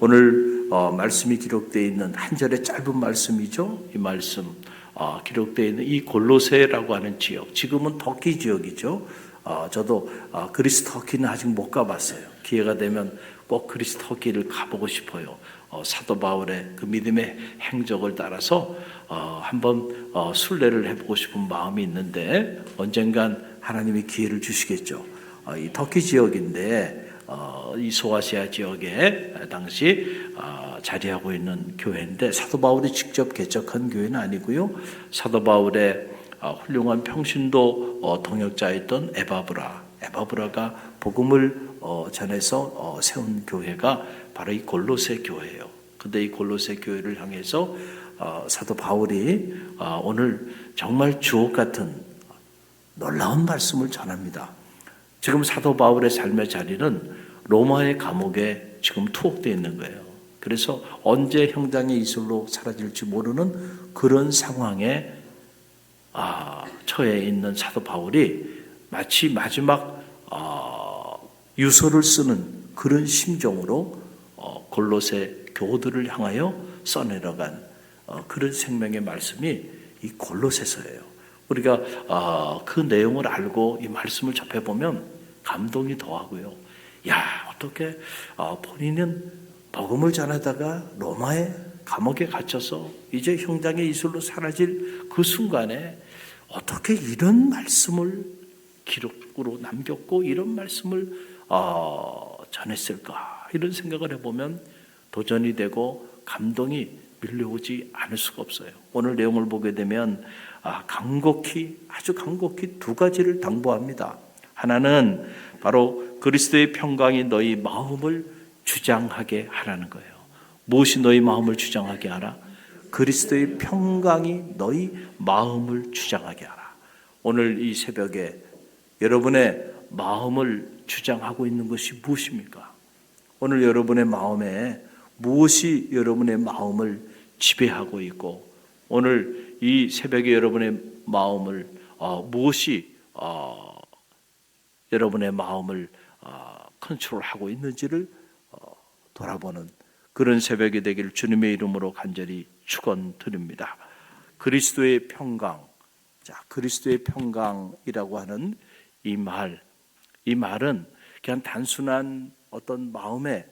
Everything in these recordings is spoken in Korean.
오늘 어, 말씀이 기록되어 있는 한 절의 짧은 말씀이죠. 이 말씀 어, 기록되어 있는 이 골로세라고 하는 지역, 지금은 터키 지역이죠. 어, 저도 어, 그리스 터키는 아직 못 가봤어요. 기회가 되면 꼭 그리스 터키를 가보고 싶어요. 어, 사도 바울의 그 믿음의 행적을 따라서 어, 한번 어, 순례를 해보고 싶은 마음이 있는데 언젠간 하나님이 기회를 주시겠죠. 어, 이 터키 지역인데 어, 이 소아시아 지역에 당시 어, 자리하고 있는 교회인데 사도 바울이 직접 개척한 교회는 아니고요. 사도 바울의 어, 훌륭한 평신도 어, 동역자였던 에바브라, 에바브라가 복음을 어, 전해서 어, 세운 교회가 바로 이 골로새 교회예요. 근데 이 골로새 교회를 향해서 어, 사도 바울이 어, 오늘 정말 주옥 같은 놀라운 말씀을 전합니다. 지금 사도 바울의 삶의 자리는 로마의 감옥에 지금 투옥되어 있는 거예요. 그래서 언제 형장의 이슬로 사라질지 모르는 그런 상황에 아, 처해 있는 사도 바울이 마치 마지막 어, 유서를 쓰는 그런 심정으로 어, 골로새 교우들을 향하여 써내려간 어, 그런 생명의 말씀이 이 골로새서예요. 우리가 어, 그 내용을 알고 이 말씀을 접해 보면 감동이 더하고요. 야 어떻게 어, 본인은 복음을 전하다가 로마의 감옥에 갇혀서 이제 형장의 이슬로 사라질 그 순간에 어떻게 이런 말씀을 기록으로 남겼고 이런 말씀을 어, 전했을까 이런 생각을 해보면 도전이 되고 감동이 밀려오지 않을 수가 없어요. 오늘 내용을 보게 되면 아, 간곡히 아주 간곡히 두 가지를 당부합니다. 하나는 바로 그리스도의 평강이 너희 마음을 주장하게 하라는 거예요. 무엇이 너희 마음을 주장하게 하라? 그리스도의 평강이 너희 마음을 주장하게 하라. 오늘 이 새벽에 여러분의 마음을 주장하고 있는 것이 무엇입니까? 오늘 여러분의 마음에 무엇이 여러분의 마음을 지배하고 있고 오늘 이 새벽에 여러분의 마음을 어, 무엇이 어, 여러분의 마음을 어, 컨트롤하고 있는지를 어, 돌아보는 그런 새벽이 되기를 주님의 이름으로 간절히 축원드립니다. 그리스도의 평강, 자 그리스도의 평강이라고 하는 이 말, 이 말은 그냥 단순한 어떤 마음의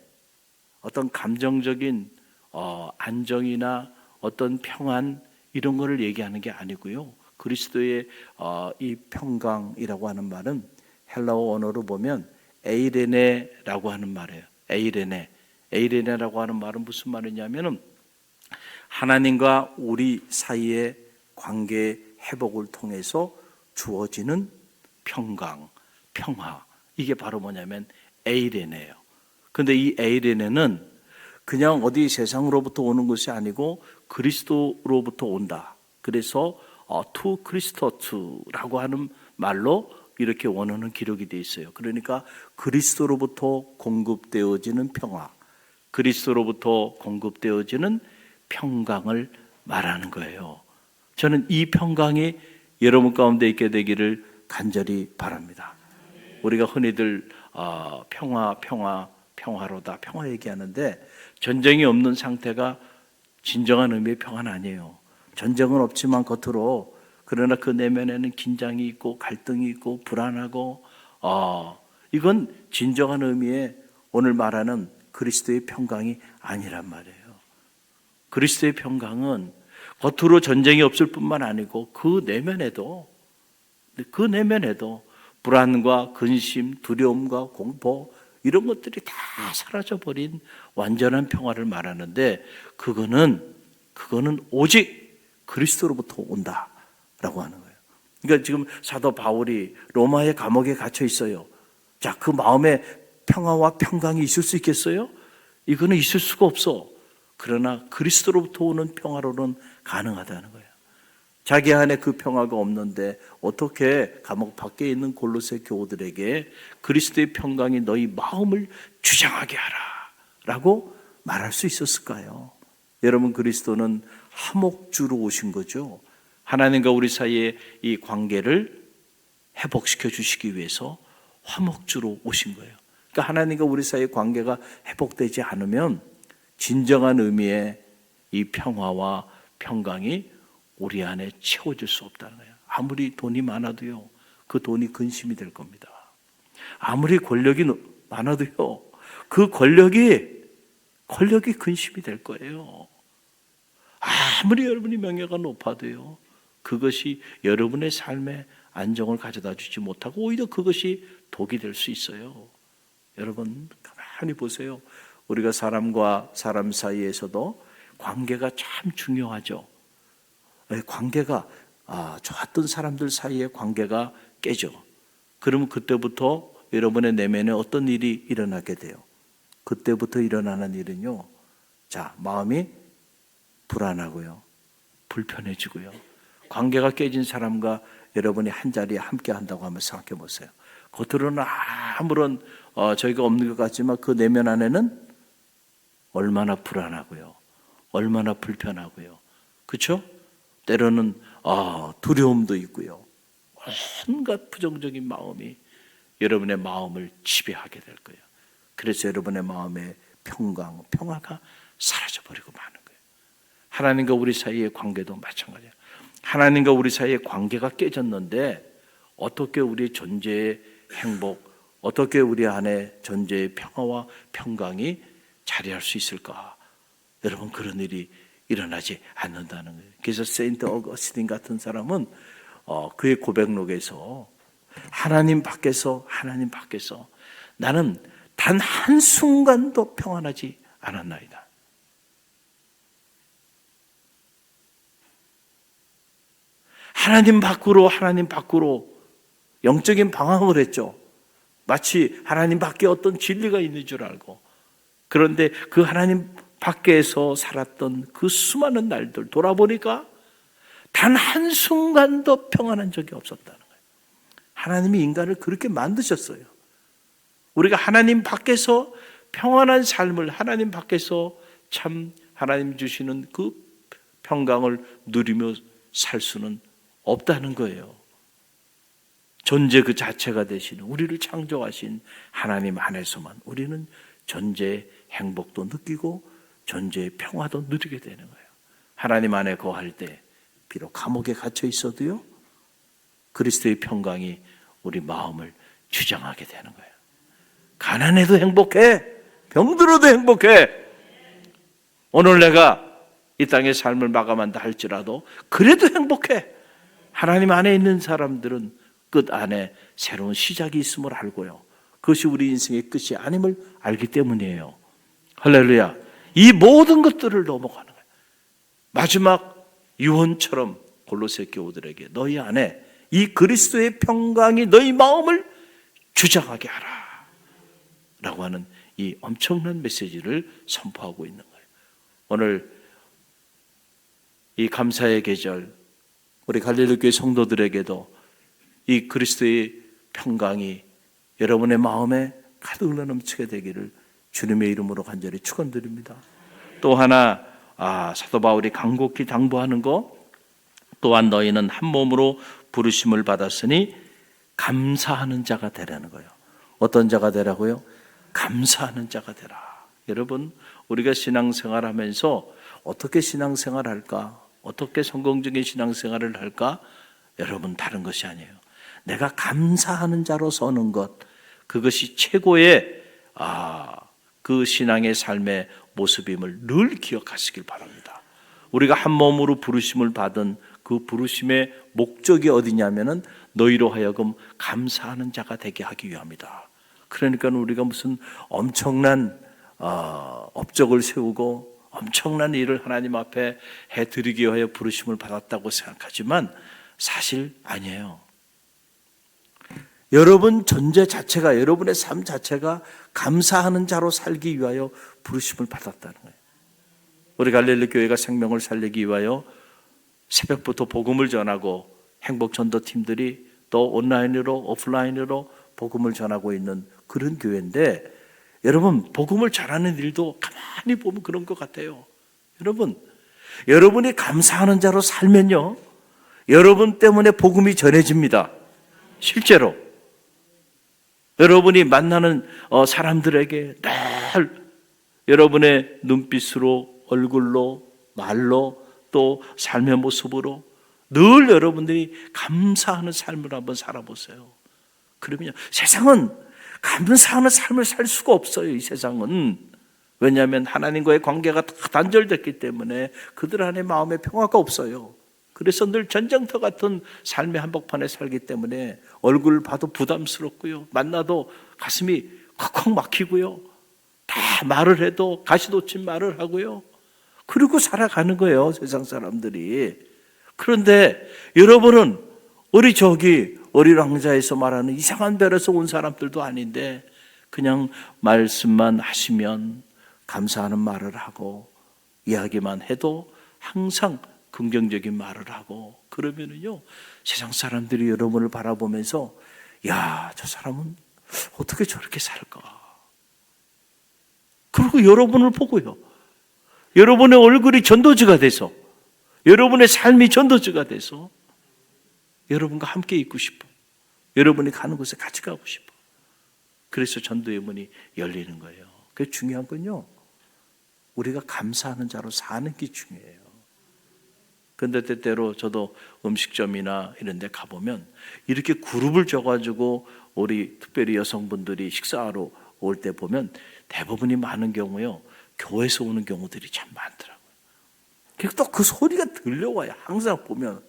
어떤 감정적인 어, 안정이나 어떤 평안 이런 거를 얘기하는 게 아니고요. 그리스도의 어, 이 평강이라고 하는 말은 헬라어 언어로 보면 에이레네라고 하는 말이에요. 에이레네. 에이레네라고 하는 말은 무슨 말이냐면은 하나님과 우리 사이의 관계 회복을 통해서 주어지는 평강, 평화. 이게 바로 뭐냐면 에이레네예요. 근데 이 에이레네는 그냥 어디 세상으로부터 오는 것이 아니고 그리스도로부터 온다. 그래서 어, 투 크리스토투라고 하는 말로 이렇게 원어는 기록이 되어 있어요. 그러니까 그리스도로부터 공급되어지는 평화, 그리스도로부터 공급되어지는 평강을 말하는 거예요. 저는 이 평강이 여러분 가운데 있게 되기를 간절히 바랍니다. 우리가 흔히들 어, 평화, 평화, 평화로다, 평화 얘기하는데 전쟁이 없는 상태가 진정한 의미의 평화는 아니에요. 전쟁은 없지만 겉으로 그러나 그 내면에는 긴장이 있고 갈등이 있고 불안하고 어, 이건 진정한 의미의 오늘 말하는 그리스도의 평강이 아니란 말이에요. 그리스도의 평강은 겉으로 전쟁이 없을 뿐만 아니고 그 내면에도 그 내면에도 불안과 근심, 두려움과 공포 이런 것들이 다 사라져 버린 완전한 평화를 말하는데 그거는 그거는 오직 그리스도로부터 온다 라고 하는 거예요. 그러니까 지금 사도 바울이 로마의 감옥에 갇혀 있어요. 자, 그 마음에 평화와 평강이 있을 수 있겠어요? 이거는 있을 수가 없어. 그러나 그리스도로부터 오는 평화로는 가능하다는 거예요. 자기 안에 그 평화가 없는데 어떻게 감옥 밖에 있는 골로새 교우들에게 그리스도의 평강이 너희 마음을 주장하게 하라 라고 말할 수 있었을까요? 여러분 그리스도는 화목주로 오신 거죠. 하나님과 우리 사이의 이 관계를 회복시켜 주시기 위해서 화목주로 오신 거예요. 그러니까 하나님과 우리 사이의 관계가 회복되지 않으면 진정한 의미의 이 평화와 평강이 우리 안에 채워질 수 없다는 거예요. 아무리 돈이 많아도요, 그 돈이 근심이 될 겁니다. 아무리 권력이 많아도요, 그 권력이, 권력이 근심이 될 거예요. 아무리 여러분이 명예가 높아도요, 그것이 여러분의 삶에 안정을 가져다 주지 못하고 오히려 그것이 독이 될 수 있어요. 여러분, 가만히 보세요. 우리가 사람과 사람 사이에서도 관계가 참 중요하죠. 예, 관계가 아, 좋았던 사람들 사이의 관계가 깨져. 그러면 그때부터 여러분의 내면에 어떤 일이 일어나게 돼요. 그때부터 일어나는 일은요. 자, 마음이 불안하고요. 불편해지고요. 관계가 깨진 사람과 여러분이 한 자리에 함께 한다고 한번 생각해 보세요. 겉으로는 아무런 어, 저희가 없는 것 같지만 그 내면 안에는 얼마나 불안하고요. 얼마나 불편하고요. 그렇죠? 때로는 아, 두려움도 있고요. 온갖 부정적인 마음이 여러분의 마음을 지배하게 될 거예요. 그래서 여러분의 마음의 평강, 평화가 사라져 버리고 마는 거예요. 하나님과 우리 사이의 관계도 마찬가지예요. 하나님과 우리 사이의 관계가 깨졌는데 어떻게 우리 존재의 행복, 어떻게 우리 안에 존재의 평화와 평강이 자리할 수 있을까? 여러분 그런 일이 일어나지 않는다는 거예요. 그래서 세인트 어거스틴 같은 사람은 어, 그의 고백록에서 하나님 밖에서 하나님 밖에서 나는 단 한 순간도 평안하지 않았나이다. 하나님 밖으로 하나님 밖으로 영적인 방황을 했죠. 마치 하나님 밖에 어떤 진리가 있는 줄 알고 그런데 그 하나님 밖에서 살았던 그 수많은 날들 돌아보니까 단 한순간도 평안한 적이 없었다는 거예요. 하나님이 인간을 그렇게 만드셨어요. 우리가 하나님 밖에서 평안한 삶을 하나님 밖에서 참 하나님 주시는 그 평강을 누리며 살 수는 없다는 거예요. 존재 그 자체가 되시는 우리를 창조하신 하나님 안에서만 우리는 존재의 행복도 느끼고 존재의 평화도 누리게 되는 거예요. 하나님 안에 거할 때 비록 감옥에 갇혀 있어도요. 그리스도의 평강이 우리 마음을 주장하게 되는 거예요. 가난해도 행복해. 병들어도 행복해. 오늘 내가 이 땅의 삶을 마감한다 할지라도 그래도 행복해. 하나님 안에 있는 사람들은 끝 안에 새로운 시작이 있음을 알고요. 그것이 우리 인생의 끝이 아님을 알기 때문이에요. 할렐루야. 이 모든 것들을 넘어가는 거예요. 마지막 유언처럼 골로새 교우들에게 너희 안에 이 그리스도의 평강이 너희 마음을 주장하게 하라. 라고 하는 이 엄청난 메시지를 선포하고 있는 거예요. 오늘 이 감사의 계절, 우리 갈릴리 교회 성도들에게도 이 그리스도의 평강이 여러분의 마음에 가득 흘러넘치게 되기를 주님의 이름으로 간절히 축원드립니다. 또 하나 아, 사도 바울이 간곡히 당부하는 거 또한 너희는 한 몸으로 부르심을 받았으니 감사하는 자가 되라는 거예요. 어떤 자가 되라고요? 감사하는 자가 되라. 여러분, 우리가 신앙생활 하면서 어떻게 신앙생활 할까? 어떻게 성공적인 신앙생활을 할까? 여러분, 다른 것이 아니에요. 내가 감사하는 자로 서는 것, 그것이 최고의, 아, 그 신앙의 삶의 모습임을 늘 기억하시길 바랍니다. 우리가 한 몸으로 부르심을 받은 그 부르심의 목적이 어디냐면은 너희로 하여금 감사하는 자가 되게 하기 위함이다. 그러니까 우리가 무슨 엄청난 어, 업적을 세우고 엄청난 일을 하나님 앞에 해드리기 위하여 부르심을 받았다고 생각하지만 사실 아니에요. 여러분 존재 자체가 여러분의 삶 자체가 감사하는 자로 살기 위하여 부르심을 받았다는 거예요. 우리 갈릴리 교회가 생명을 살리기 위하여 새벽부터 복음을 전하고 행복 전도 팀들이 또 온라인으로 오프라인으로 복음을 전하고 있는 그런 교회인데 여러분 복음을 전하는 일도 가만히 보면 그런 것 같아요. 여러분 여러분이 감사하는 자로 살면요 여러분 때문에 복음이 전해집니다. 실제로 여러분이 만나는 어, 사람들에게 늘 여러분의 눈빛으로, 얼굴로, 말로, 또 삶의 모습으로 늘 여러분들이 감사하는 삶을 한번 살아보세요. 그러면요, 세상은 감사하는 삶을 살 수가 없어요, 이 세상은. 왜냐하면 하나님과의 관계가 다 단절됐기 때문에 그들 안에 마음의 평화가 없어요. 그래서 늘 전쟁터 같은 삶의 한복판에 살기 때문에 얼굴 봐도 부담스럽고요. 만나도 가슴이 컥컥 막히고요. 다 말을 해도 가시돋친 말을 하고요. 그리고 살아가는 거예요, 세상 사람들이. 그런데 여러분은 우리 저기 어린 왕자에서 말하는 이상한 별에서 온 사람들도 아닌데 그냥 말씀만 하시면 감사하는 말을 하고 이야기만 해도 항상 긍정적인 말을 하고 그러면은요 세상 사람들이 여러분을 바라보면서 야 저 사람은 어떻게 저렇게 살까? 그리고 여러분을 보고요. 여러분의 얼굴이 전도지가 돼서 여러분의 삶이 전도지가 돼서 여러분과 함께 있고 싶어 여러분이 가는 곳에 같이 가고 싶어 그래서 전도의 문이 열리는 거예요 그 중요한 건요 우리가 감사하는 자로 사는 게 중요해요. 근데 때때로 저도 음식점이나 이런 데 가보면 이렇게 그룹을 줘가지고 우리 특별히 여성분들이 식사하러 올 때 보면 대부분이 많은 경우요. 교회에서 오는 경우들이 참 많더라고요. 또 그 소리가 들려와요. 항상 보면.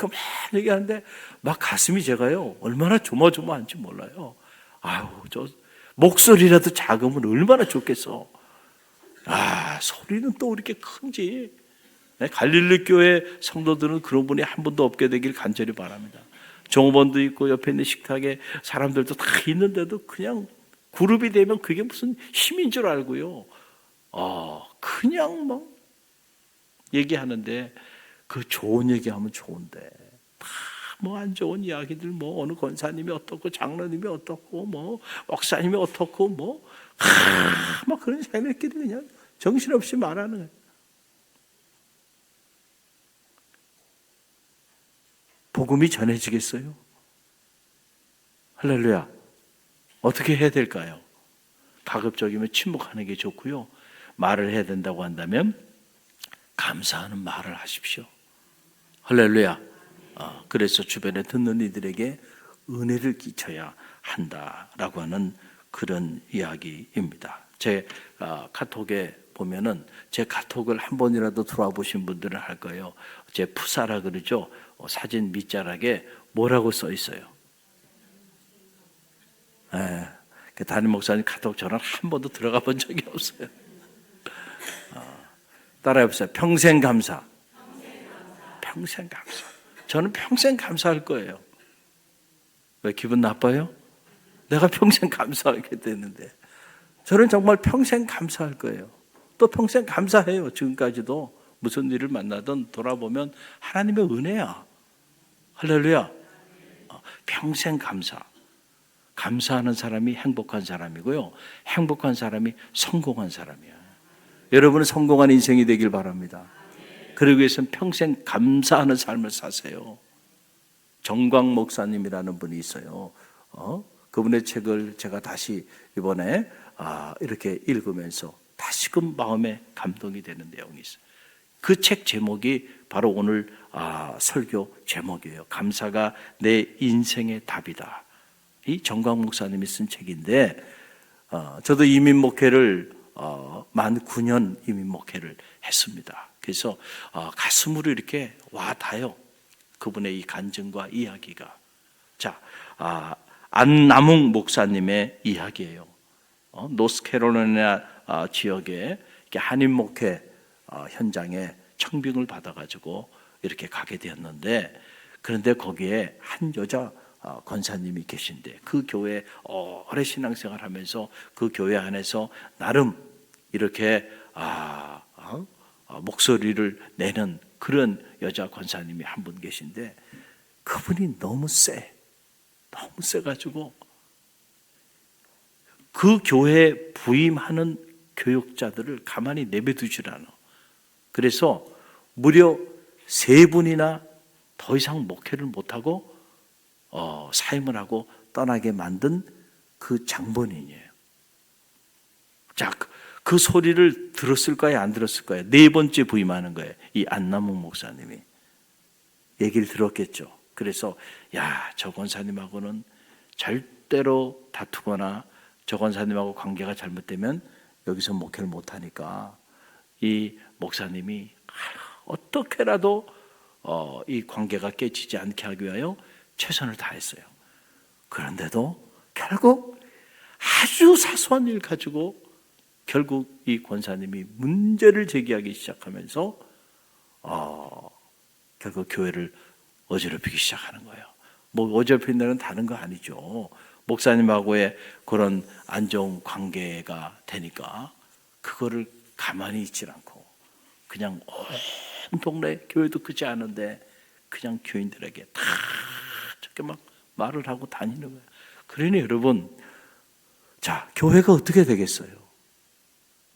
그막 얘기하는데 막 가슴이 제가요. 얼마나 조마조마한지 몰라요. 아유, 저 목소리라도 작으면 얼마나 좋겠어. 아, 소리는 또 이렇게 큰지. 네, 갈릴리 교회 성도들은 그런 분이 한 분도 없게 되길 간절히 바랍니다. 종업원도 있고 옆에 있는 식탁에 사람들도 다 있는데도 그냥 그룹이 되면 그게 무슨 힘인 줄 알고요. 어, 그냥 뭐 얘기하는데 그 좋은 얘기하면 좋은데 다 뭐 안 좋은 이야기들 뭐 어느 권사님이 어떻고 장로님이 어떻고 뭐 목사님이 어떻고 뭐 하, 막 그런 새끼들이 그냥 정신없이 말하는 거예요. 복음이 전해지겠어요? 할렐루야. 어떻게 해야 될까요? 가급적이면 침묵하는 게 좋고요. 말을 해야 된다고 한다면 감사하는 말을 하십시오. 할렐루야. 어, 그래서 주변에 듣는 이들에게 은혜를 끼쳐야 한다라고 하는 그런 이야기입니다. 제 아, 카톡에 보면은 제 카톡을 한 번이라도 들어와 보신 분들은 할 거예요. 제 푸사라 그러죠. 어, 사진 밑자락에 뭐라고 써 있어요. 예, 그 담임 목사님 카톡 저는 한 번도 들어가 본 적이 없어요. 어, 따라해 보세요. 평생 감사. 평생 감사. 저는 평생 감사할 거예요. 왜 기분 나빠요? 내가 평생 감사하게 됐는데. 저는 정말 평생 감사할 거예요. 또 평생 감사해요. 지금까지도 무슨 일을 만나든 돌아보면 하나님의 은혜야. 할렐루야. 어, 평생 감사. 감사하는 사람이 행복한 사람이고요. 행복한 사람이 성공한 사람이야. 여러분은 성공한 인생이 되길 바랍니다. 그러기 위해서는 평생 감사하는 삶을 사세요. 정광 목사님이라는 분이 있어요. 어? 그분의 책을 제가 다시 이번에 아, 이렇게 읽으면서 다시금 마음에 감동이 되는 내용이 있어요. 그 책 제목이 바로 오늘 아, 설교 제목이에요. 감사가 내 인생의 답이다. 이 정광 목사님이 쓴 책인데 어, 저도 이민 목회를 어, 만 9년 이민 목회를 했습니다. 그래서 어, 가슴으로 이렇게 와 닿아요. 그분의 이 간증과 이야기가. 자, 아, 안남웅 목사님의 이야기예요. 어, 노스캐롤라이나 어, 지역에 한인 목회 어, 현장에 청빙을 받아가지고 이렇게 가게 되었는데 그런데 거기에 한 여자 권사님이 계신데 그 교회 오래 신앙생활하면서 그 교회 안에서 나름 이렇게 아, 목소리를 내는 그런 여자 권사님이 한 분 계신데 그분이 너무 세, 너무 세가지고 그 교회에 부임하는 교육자들을 가만히 내버두질 않아. 그래서 무려 세 분이나 더 이상 목회를 못하고 어, 사임을 하고 떠나게 만든 그 장본인이에요. 자, 그, 그 소리를 들었을까요? 안 들었을까요? 네 번째 부임하는 거예요. 이 안남욱 목사님이. 얘기를 들었겠죠. 그래서, 야, 저 권사님하고는 절대로 다투거나 저 권사님하고 관계가 잘못되면 여기서 목회를 못하니까 이 목사님이 어떻게라도 어, 이 관계가 깨지지 않게 하기 위하여 최선을 다했어요. 그런데도 결국 아주 사소한 일 가지고 결국 이 권사님이 문제를 제기하기 시작하면서 어, 결국 교회를 어지럽히기 시작하는 거예요. 뭐 어지럽힌다는 다른 거 아니죠. 목사님하고의 그런 안정 관계가 되니까 그거를 가만히 있질 않고 그냥 온 동네 교회도 크지 않은데 그냥 교인들에게 다 저렇게 막 말을 하고 다니는 거예요. 그러니 여러분, 자 교회가 어떻게 되겠어요?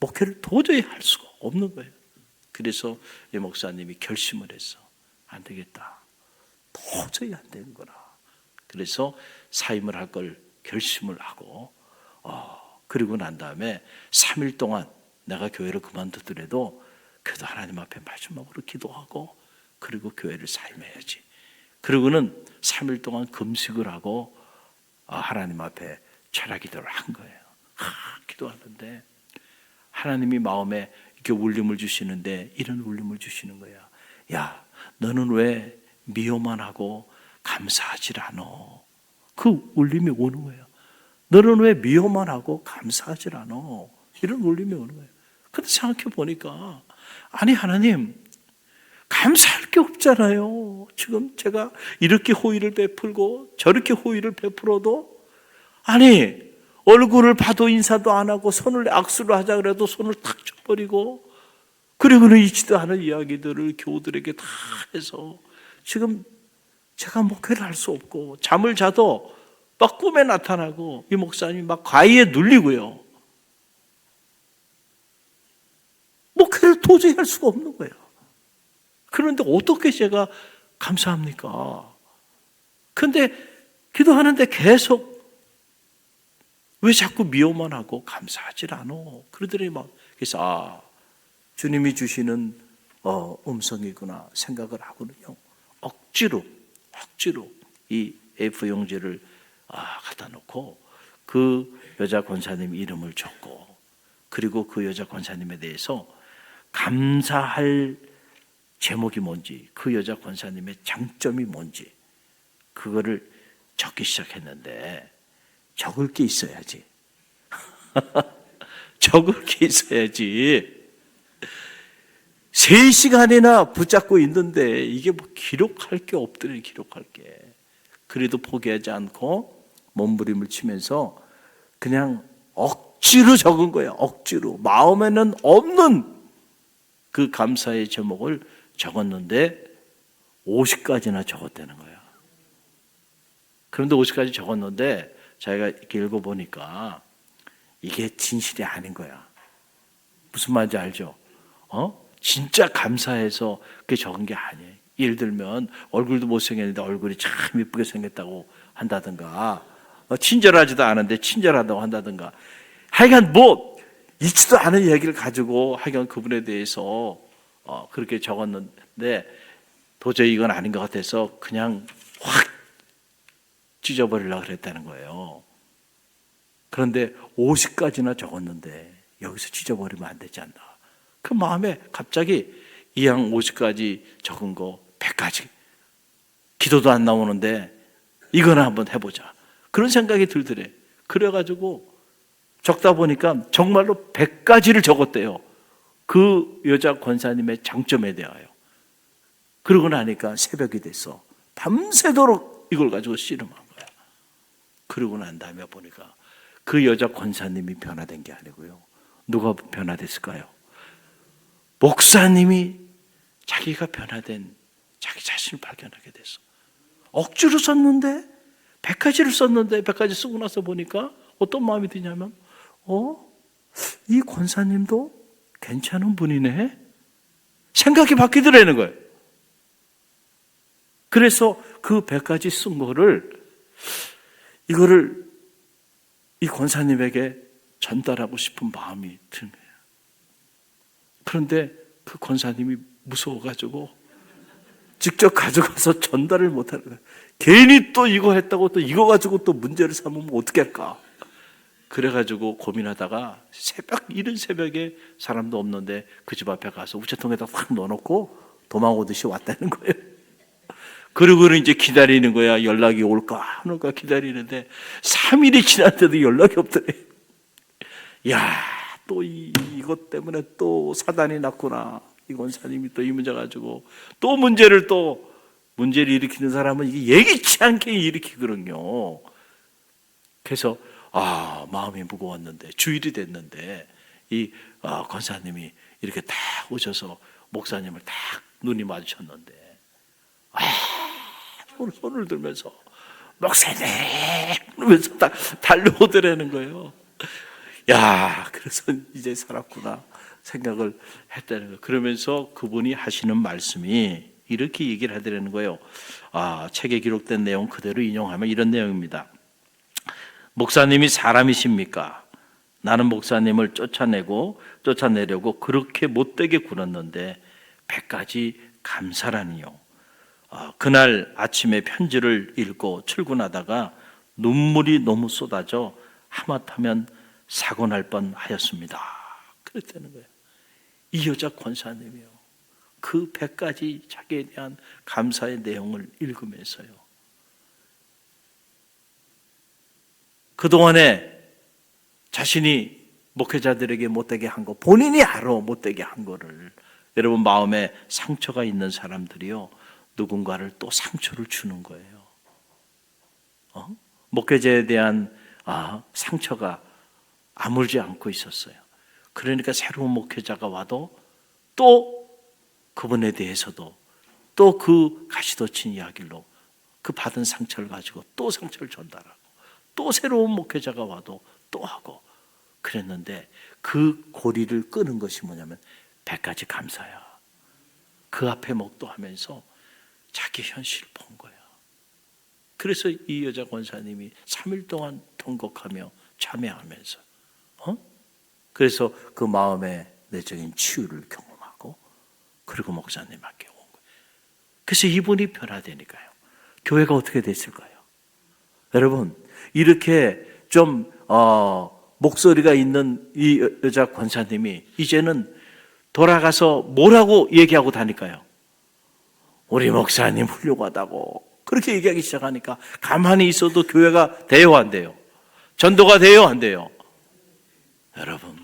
목회를 도저히 할 수가 없는 거예요. 그래서 이 목사님이 결심을 했어. 안 되겠다. 도저히 안 되는 거라. 그래서 사임을 할 걸 결심을 하고 어, 그리고 난 다음에 3일 동안 내가 교회를 그만두더라도 그래도 하나님 앞에 마지막으로 기도하고 그리고 교회를 사임해야지. 그리고는 3일 동안 금식을 하고 어, 하나님 앞에 철학 기도를 한 거예요. 하, 기도하는데 하나님이 마음에 이렇게 울림을 주시는데 이런 울림을 주시는 거야. 야, 너는 왜 미워만 하고 감사하질 않어? 그 울림이 오는 거예요. 너는 왜 미워만 하고 감사하질 않어? 이런 울림이 오는 거예요. 근데 생각해 보니까 아니 하나님 감사할 게 없잖아요. 지금 제가 이렇게 호의를 베풀고 저렇게 호의를 베풀어도 아니 얼굴을 봐도 인사도 안 하고 손을 악수를 하자 그래도 손을 탁 쳐버리고 그리고는 있지도 않은 이야기들을 교우들에게 다 해서 지금 제가 목회를 할 수 없고 잠을 자도 막 꿈에 나타나고 이 목사님이 막 과의에 눌리고요. 목회를 도저히 할 수가 없는 거예요. 그런데 어떻게 제가 감사합니까? 근데 기도하는데 계속 왜 자꾸 미워만 하고 감사하질 않아? 그러더니 막 그래서 아 주님이 주시는 어, 음성이구나 생각을 하거든요. 억지로 억지로 이 A4 용지를 아, 갖다 놓고 그 여자 권사님 이름을 적고 그리고 그 여자 권사님에 대해서 감사할 제목이 뭔지 그 여자 권사님의 장점이 뭔지 그거를 적기 시작했는데 적을 게 있어야지. 적을 게 있어야지. 세 시간이나 붙잡고 있는데 이게 뭐 기록할 게 없더니 기록할 게. 그래도 포기하지 않고 몸부림을 치면서 그냥 억지로 적은 거예요. 억지로. 마음에는 없는 그 감사의 제목을 적었는데 50가지나 적었다는 거예요. 그런데 50가지 적었는데 자기가 이렇게 읽어보니까 이게 진실이 아닌 거야. 무슨 말인지 알죠? 어? 진짜 감사해서 그게 적은 게 아니에요. 예를 들면 얼굴도 못생겼는데 얼굴이 참 예쁘게 생겼다고 한다든가 어, 친절하지도 않은데 친절하다고 한다든가 하여간 뭐 있지도 않은 얘기를 가지고 하여간 그분에 대해서 어, 그렇게 적었는데 도저히 이건 아닌 것 같아서 그냥 확 찢어버리려고 그랬다는 거예요. 그런데 50가지나 적었는데 여기서 찢어버리면 안 되지 않나. 그 마음에 갑자기 이 양 50가지 적은 거 100가지. 기도도 안 나오는데 이거나 한번 해보자. 그런 생각이 들더래. 그래가지고 적다 보니까 정말로 100가지를 적었대요. 그 여자 권사님의 장점에 대하여. 그러고 나니까 새벽이 됐어. 밤새도록 이걸 가지고 거야. 그러고 난 다음에 보니까 그 여자 권사님이 변화된 게 아니고요. 누가 변화됐을까요? 목사님이 자기가 변화된 자기 자신을 발견하게 됐어. 억지로 썼는데, 백가지를 썼는데, 백가지 쓰고 나서 보니까 어떤 마음이 드냐면, 어? 이 권사님도 괜찮은 분이네? 생각이 바뀌더라는 거예요. 그래서 그 백가지 쓴 거를, 이거를 이 권사님에게 전달하고 싶은 마음이 드는 거예요. 그런데 그 권사님이 무서워가지고 직접 가져가서 전달을 못하는 거예요. 괜히 또 이거 했다고 또 이거 가지고 또 문제를 삼으면 어떻게 할까? 그래가지고 고민하다가 새벽, 이른 새벽에 사람도 없는데 그 집 앞에 가서 우체통에다 확 넣어놓고 도망오듯이 왔다는 거예요. 그러고는 이제 기다리는 거야. 연락이 올까, 안 올까 기다리는데 3일이 지났는데도 연락이 없더래. 야, 또 이, 이것 때문에 또 사단이 났구나. 이 권사님이 또 이 문제 가지고 또 문제를 또 문제를 일으키는 사람은 이게 예기치 않게 일으키거든요. 그래서 아 마음이 무거웠는데 주일이 됐는데 이 아, 권사님이 이렇게 딱 오셔서 목사님을 딱 눈이 마주쳤는데 아 손을, 손을 들면서 목사님 그러면서 딱 달려오더라는 거예요. 야 그래서 이제 살았구나 생각을 했다는 거. 그러면서 그분이 하시는 말씀이 이렇게 얘기를 하더라는 거예요. 아 책에 기록된 내용 그대로 인용하면 이런 내용입니다. 목사님이 사람이십니까? 나는 목사님을 쫓아내고 쫓아내려고 그렇게 못되게 굴었는데 백가지 감사라니요. 아, 그날 아침에 편지를 읽고 출근하다가 눈물이 너무 쏟아져 하마터면 사고 날 뻔하였습니다. 그랬다는 거예요. 이 여자 권사님이요. 그 백가지 자기에 대한 감사의 내용을 읽으면서요. 그동안에 자신이 목회자들에게 못되게 한 거, 본인이 알아 못되게 한 거를. 여러분, 마음에 상처가 있는 사람들이요. 누군가를 또 상처를 주는 거예요. 어? 목회자에 대한 아, 상처가 아물지 않고 있었어요. 그러니까 새로운 목회자가 와도 또 그분에 대해서도 또 그 가시도친 이야기로 그 받은 상처를 가지고 또 상처를 전달하고 또 새로운 목회자가 와도 또 하고 그랬는데 그 고리를 끄는 것이 뭐냐면 백가지 감사야. 그 앞에 목도하면서 자기 현실을 본 거야. 그래서 이 여자 권사님이 3일 동안 통곡하며 참여하면서 어? 그래서 그 마음의 내적인 치유를 경험하고 그리고 목사님께 온 거예요. 그래서 이분이 변화되니까요. 교회가 어떻게 됐을까요? 여러분 이렇게 좀 어, 목소리가 있는 이 여- 여자 권사님이 이제는 돌아가서 뭐라고 얘기하고 다닐까요? 우리 목사님 훌륭하다고 그렇게 얘기하기 시작하니까 가만히 있어도 교회가 돼요 안 돼요? 전도가 돼요 안 돼요? 여러분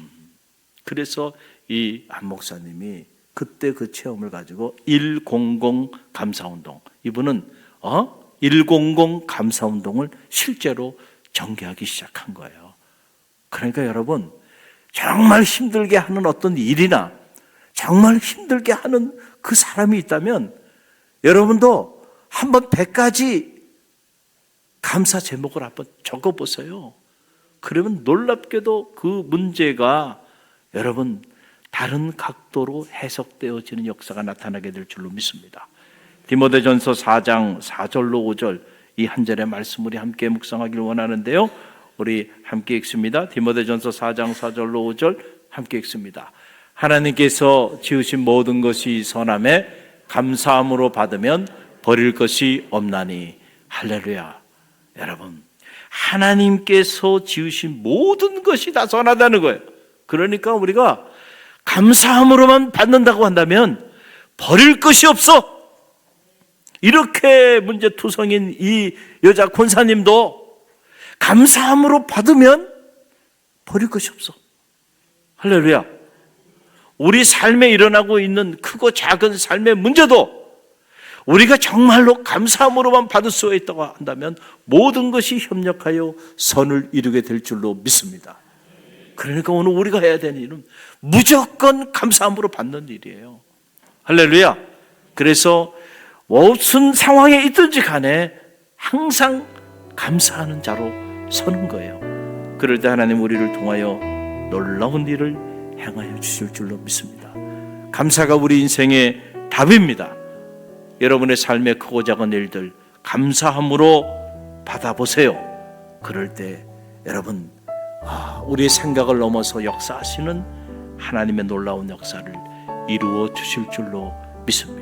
그래서 이안 목사님이 그때 그 체험을 가지고 100 감사운동 이분은 어? 100 감사운동을 실제로 전개하기 시작한 거예요. 그러니까 여러분 정말 힘들게 하는 어떤 일이나 정말 힘들게 하는 그 사람이 있다면 여러분도 한번 100가지 감사 제목을 한번 적어 보세요. 그러면 놀랍게도 그 문제가 여러분 다른 각도로 해석되어지는 역사가 나타나게 될 줄로 믿습니다. 디모데전서 4장 4절로 5절 이 한 절의 말씀 우리 함께 묵상하기를 원하는데요. 우리 함께 읽습니다. 디모데전서 4장 4절로 5절 함께 읽습니다. 하나님께서 지으신 모든 것이 선함에 감사함으로 받으면 버릴 것이 없나니 할렐루야. 여러분, 하나님께서 지으신 모든 것이 다 선하다는 거예요. 그러니까 우리가 감사함으로만 받는다고 한다면 버릴 것이 없어. 이렇게 문제투성인 이 여자 권사님도 감사함으로 받으면 버릴 것이 없어. 할렐루야. 우리 삶에 일어나고 있는 크고 작은 삶의 문제도 우리가 정말로 감사함으로만 받을 수 있다고 한다면 모든 것이 협력하여 선을 이루게 될 줄로 믿습니다. 그러니까 오늘 우리가 해야 되는 일은 무조건 감사함으로 받는 일이에요. 할렐루야. 그래서 무슨 상황에 있든지 간에 항상 감사하는 자로 서는 거예요. 그럴 때 하나님 우리를 통하여 놀라운 일을 행하여 주실 줄로 믿습니다. 감사가 우리 인생의 답입니다. 여러분의 삶의 크고 작은 일들 감사함으로 받아보세요. 그럴 때 여러분 아, 우리의 생각을 넘어서 역사하시는 하나님의 놀라운 역사를 이루어 주실 줄로 믿습니다.